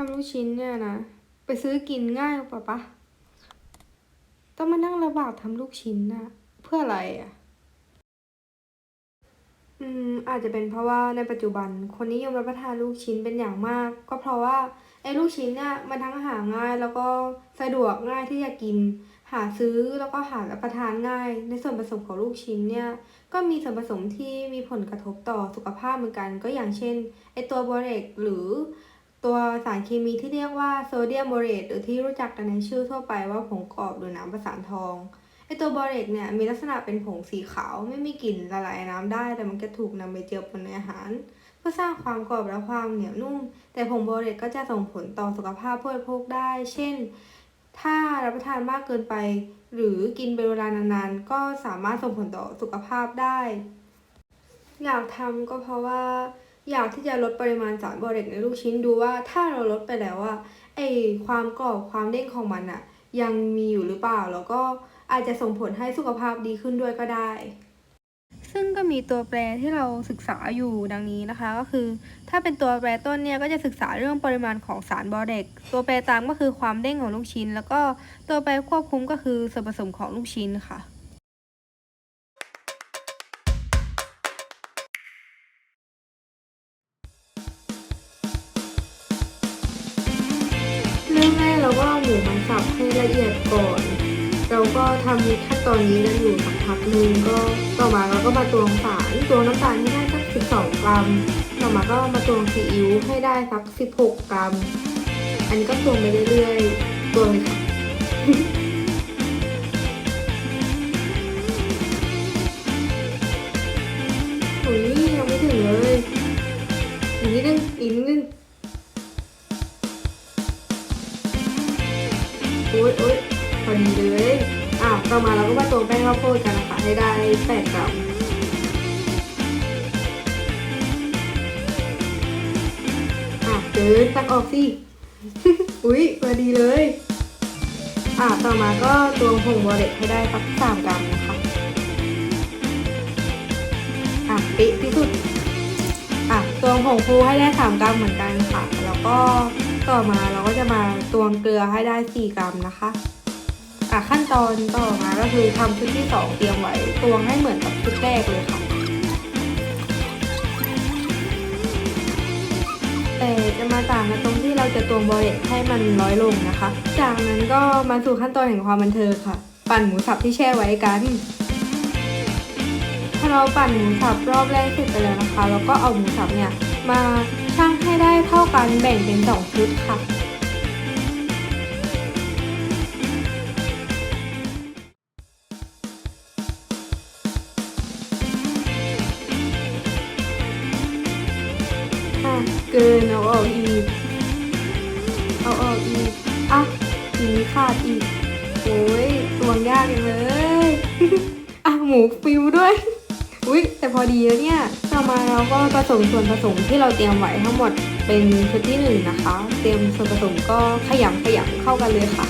ทำลูกชิ้นเนี่ยนะ ไปซื้อกินง่ายกว่าปะต้องมานั่งระบากทำลูกชิ้นนะเพื่ออะไรอะ อืม อาจจะเป็นเพราะว่าในปัจจุบันคนนิยมรับประทานลูกชิ้นเป็นอย่างมาก ก็เพราะว่าไอ้ลูกชิ้นเนี่ยมันทั้งหาง่ายแล้วก็สะดวกง่ายที่จะกิน หาซื้อแล้วก็หารับประทานง่าย ในส่วนผสมของลูกชิ้นเนี่ยก็มีส่วนผสมที่มีผลกระทบต่อสุขภาพเหมือนกัน ก็อย่างเช่นไอตัวบอเรกหรือ ตัวสารเคมีที่เรียกว่าโซเดียมบอเรตหรือที่รู้จักกันในชื่อทั่วไปว่าผงกรอบหรือน้ำประสานทองไอตัวบอเรกเนี่ยมีลักษณะเป็นผงสีขาวไม่มีกลิ่นละลายน้ำได้ แต่มันจะถูกนำไปเจือปนในอาหาร เพื่อสร้างความกรอบและความเหนียวนุ่ม แต่ผงบอเรกก็จะส่งผลต่อสุขภาพผู้บริโภคได้ เช่น ถ้ารับประทานมากเกินไป หรือกินเป็นเวลานานๆ ก็สามารถส่งผลต่อสุขภาพได้ อยากทำก็เพราะว่า อยากที่จะลดปริมาณสารบอเรกในลูกชิ้นดูว่าถ้าเราลดไปแล้วอะไอความกรอบความเด้งของมันอะยังมีอยู่หรือเปล่า แล้วก็อาจจะส่งผลให้สุขภาพดีขึ้นด้วยก็ได้ ซึ่งก็มีตัวแปรที่เราศึกษาอยู่ดังนี้นะคะ ก็คือ ถ้าเป็นตัวแปรต้นเนี่ยก็จะศึกษาเรื่องปริมาณของสารบอเรกตัวแปรตามก็คือความเด้งของลูกชิ้น แล้วก็ตัวแปรควบคุมก็คือส่วนผสมของลูกชิ้นค่ะ ละเอียดก่อน เราก็ทำขั้นตอนนี้กันอยู่สักพักหนึ่งก็ต่อมาเราก็มาตวงสารตวงน้ำตาลให้ได้สัก 12 กรัม ต่อมาก็มาตวงซีอิ๊วให้ได้สัก 16 กรัม อันนี้ก็ตวงไปเรื่อยๆตวงเลยค่ะโอ้ยยังไม่ถึงเลยอีกนิดนึงอีกนิดนึง พอดีเลยอะต่อมาเราก็มาตัวแป้งข้าวโพดกันนะคะให้ได้8กรัมอะเดินตักออกสิอุ๊ยพอดีเลย อะต่อมาก็ตวงผงวอลเล็ตให้ได้สัก3กรัมนะคะอะเป๊ะที่สุดอะตวงผงฟูให้ได้ 3 กรัมเหมือนกันค่ะ แล้วก็ต่อมาเราก็จะมาตวงเกลือให้ได้ 4 กรัมนะคะ อะขั้นตอนต่อมาก็คือทำชุดที่2เตรียมไว้ตวงให้เหมือนกับชุดแรกเลยค่ะ แต่จะมาต่างกันตรงที่เราจะตวงบอเรตให้มันน้อยลงนะคะ จากนั้นก็มาสู่ขั้นตอนแห่งความบันเทิงค่ะ ปั่นหมูสับที่แช่ไว้กันพอเราปั่นหมูสับรอบแรกเสร็จไปแล้วนะคะ แล้วก็เอาหมูสับเนี่ยมาชั่งให้ได้เท่ากันแบ่งเป็นสองชุดค่ะ เกินเอาออกอีก เอาออกอีก อะทีนี้ขาดอีก โอ้ยตวงยากเลย อะหมูฟิวด้วย อุ้ยแต่พอดีแล้วเนี่ย ต่อมาเราก็ผสมส่วนผสมที่เราเตรียมไว้ทั้งหมดเป็นชุดที่หนึ่งนะคะ เตรียมส่วนผสมก็ขยำขยำเข้ากันเลยค่ะ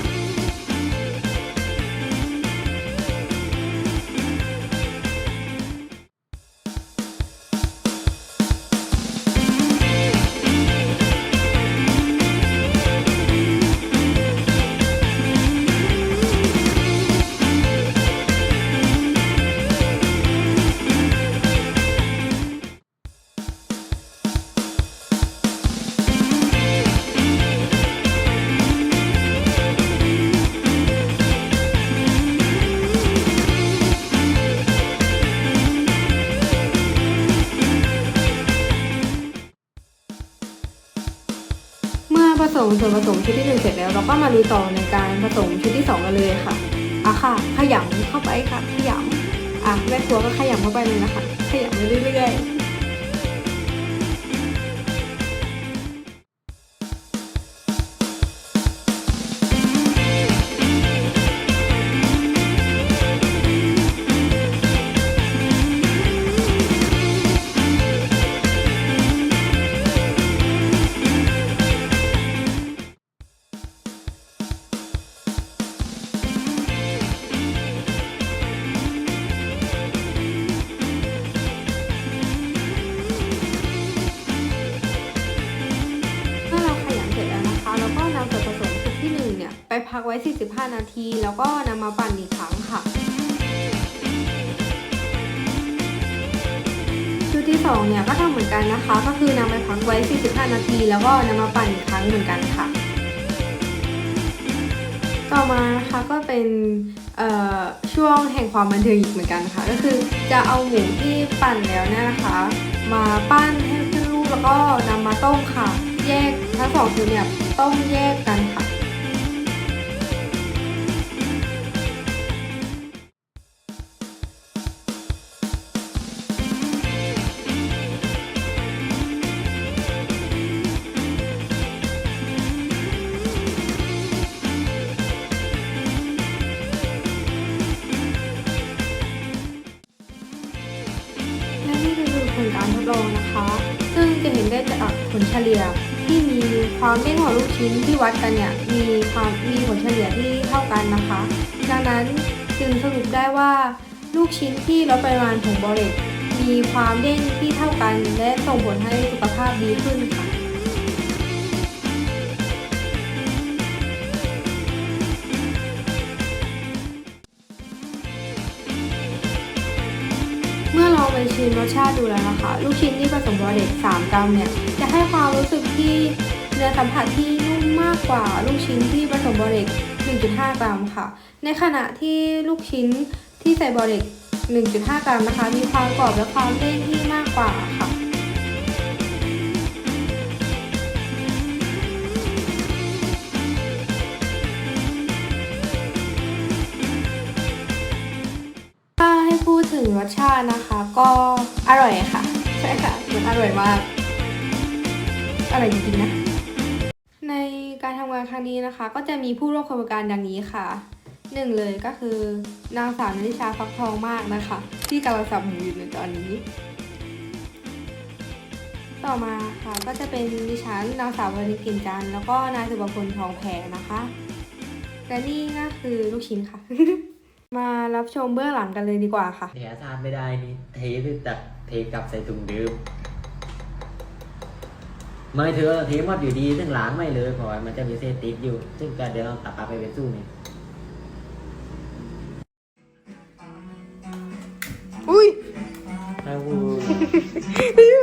ผสมส่วนผสมชุดที่หนึ่งเสร็จแล้ว เราก็มาลุยต่อในการผสมชุดที่สองกันเลยค่ะอะค่ะ ขยำเข้าไปค่ะ ขยำอะแม่ครัวก็ขยำเข้าไปเลยนะคะ ขยำไปเรื่อยๆ ไปพักไว้ 45 นาที แล้วก็นำมาปั่นอีกครั้งค่ะ ชุดที่2เนี่ยก็ทำเหมือนกันนะคะ ก็คือนำไปพักไว้ 45 นาที แล้วก็นำมาปั่นอีกครั้งเหมือนกันค่ะ ต่อมานะคะก็เป็นช่วงแห่งความบันเทิงอีกเหมือนกันค่ะ ก็คือจะเอาหมูที่ปั่นแล้วเนี่ยนะคะ มาปั้นให้ขึ้นรูปแล้วก็นำมาต้มค่ะ แยกทั้งสองชุดเนี่ยต้มแยกกันค่ะ ลงนะคะ ซึ่งจะเห็นได้จากผลเฉลี่ยที่มีความเด้งของลูกชิ้นที่วัดกันเนี่ยมีความมีผลเฉลี่ยที่เท่ากันนะคะ ดังนั้นจึงสรุปได้ว่าลูกชิ้นที่ลดปริมาณผงบอเรกมีความเด้งที่เท่ากัน และส่งผลให้สุขภาพดีขึ้นค่ะ อลองไปชิมรสชาติดูแล้วนะคะ ลูกชิ้นที่ผสมบอเด็ก3กรัมเนี่ยจะให้ความรู้สึกที่เนื้อสัมผัสที่นุ่มมากกว่าลูกชิ้นที่ผสมบอเด็ก1.5 กรัมค่ะ ในขณะที่ลูกชิ้นที่ใส่บอเด็ก1.5 กรัมนะคะ มีความกรอบและความเด้งที่มากกว่าค่ะ ดถึงรสชาตินะคะ ก็อร่อยค่ะ ใช่ค่ะมันอร่อยมาก อร่อยจริงๆนะ ในการทำงานครั้งนี้นะคะ ก็จะมีผู้ร่วมโครงการดังนี้ค่ะหนึ่งเลยก็คือนางสาวนริชาฟักทองมากนะคะ ที่กำลังสับหมูอยู่ในตอนนี้ ต่อมาค่ะก็จะเป็นดิฉันนางสาววรรณิกินจันทร์แล้วก็นายสุบพลทองแพรนะคะ และนี่ก็คือลูกชิ้นค่ะ มารับชมเบื้องหลังกันเลยดีกว่าค่ะเททานไม่ได้นี่เทหรือตักเทกลับใส่ถุงดื่มไม่เธอเทหมดอยู่ดีซึ่งร้านไม่เลยเพราะว่ามันจะมีเศษติดอยู่ ซึ่งก็เดี๋ยวเราตักกลับไปเป็นสู้นี่อุ้ยถ้าพู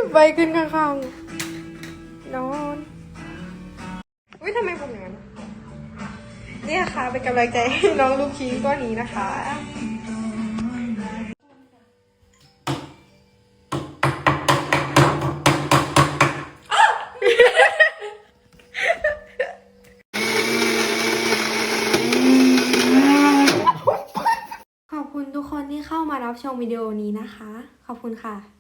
ดไปขึ้นข้างๆนอนอุ้ยทำไมผมอย่างนั้น เนี่ยค่ะเป็นกำลังใจให้น้องลูกชิ้นก้อนนี้นะคะขอบคุณทุกคนที่เข้ามารับชมวิดีโอนี้นะคะ ขอบคุณค่ะ